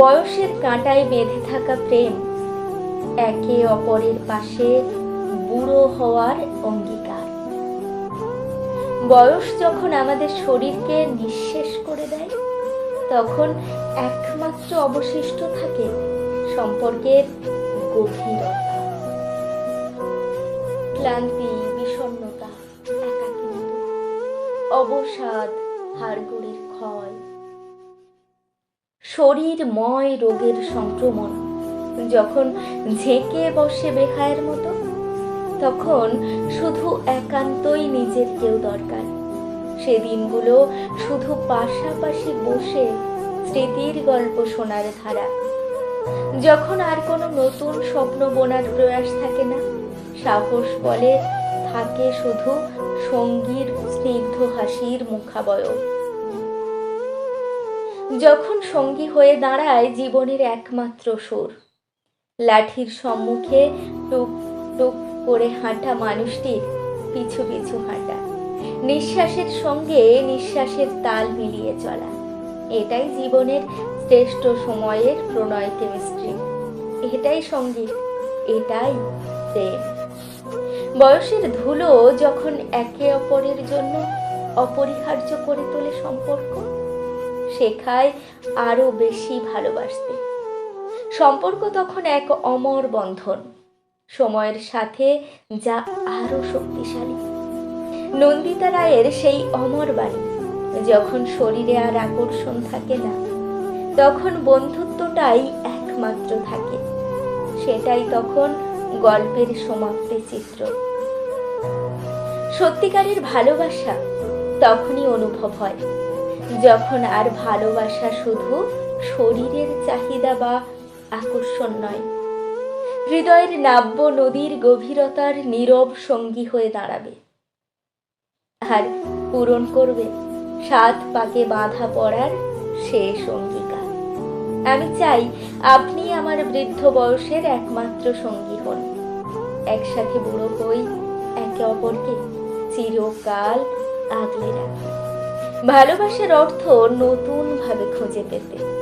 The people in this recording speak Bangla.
বয়সের কাঁটায় বেঁধে থাকা প্রেম একে অপরের পাশে বুড়ো হওয়ার অঙ্গীকার। বয়স যখন আমাদের শরীরকে নিঃশেষ করে দেয়, তখন একমাত্র অবশিষ্ট থাকে সম্পর্কের গভীরতা। ক্লান্তি একাকিত্ব, অবসাদ, হাড়গোড়ের ক্ষয়। শরীরময় রোগের সংক্রমণ। যখন ঝেঁকে বসে বেহায়ের মতো, তখন শুধু একান্তই নিজের কেউ দরকার। সেদিনগুলো শুধু পাশাপাশি বসে স্মৃতির গল্প শোনার ধারা। যখন আর কোনো নতুন স্বপ্ন বোনার প্রয়াস থাকে না, সাহস বলে থাকে শুধু সঙ্গীর স্নিগ্ধ হাসির মুখাবয়ব। যখন সঙ্গী হয়ে দাঁড়ায় জীবনের একমাত্র সুর। লাঠির সম্মুখে টুক টুক করে হাঁটা মানুষটির পিছু পিছু হাঁটা। নিঃশ্বাসের সঙ্গে নিঃশ্বাসের তাল মিলিয়ে চলা। এটাই জীবনের শ্রেষ্ঠ সময়ের প্রণয় কেমিস্ট্রি। এটাই সংগীত এটাই প্রেম। বয়সের ধুলো যখন একে অপরের জন্য অপরিহার্য করে তোলে সম্পর্ক শেখায় আরও বেশি ভালোবাসতে। সম্পর্ক তখন এক অমর বন্ধন। সময়ের সাথে যা আরও শক্তিশালী। নন্দিতা রায়ের সেই অমর বাণী, যখন শরীরে আর আকর্ষণ থাকে না, তখন বন্ধুত্বটাই একমাত্র থাকে। সেটাই তখন গল্পের সমাপ্তি চিত্র। সত্যিকারের ভালোবাসা তখনই অনুভব হয়। যখন আর ভালোবাসা শুধু শরীরের চাহিদা বা আকর্ষণ নয়, হৃদয়ের নাব্য নদীর গভীরতার নীরব সঙ্গী হয়ে দাঁড়াবে। আর পূরণ করবে সাত পাকে বাঁধা পড়ার শেষ অঙ্গীকার আমি চাই আপনি আমার বৃদ্ধ বয়সের একমাত্র সঙ্গী হন। একসাথে বুড়ো হই একে অপরকে চিরকাল আগলে রাখি ভালোবাসার অর্থ নতুন ভাবে খুঁজে পেতে।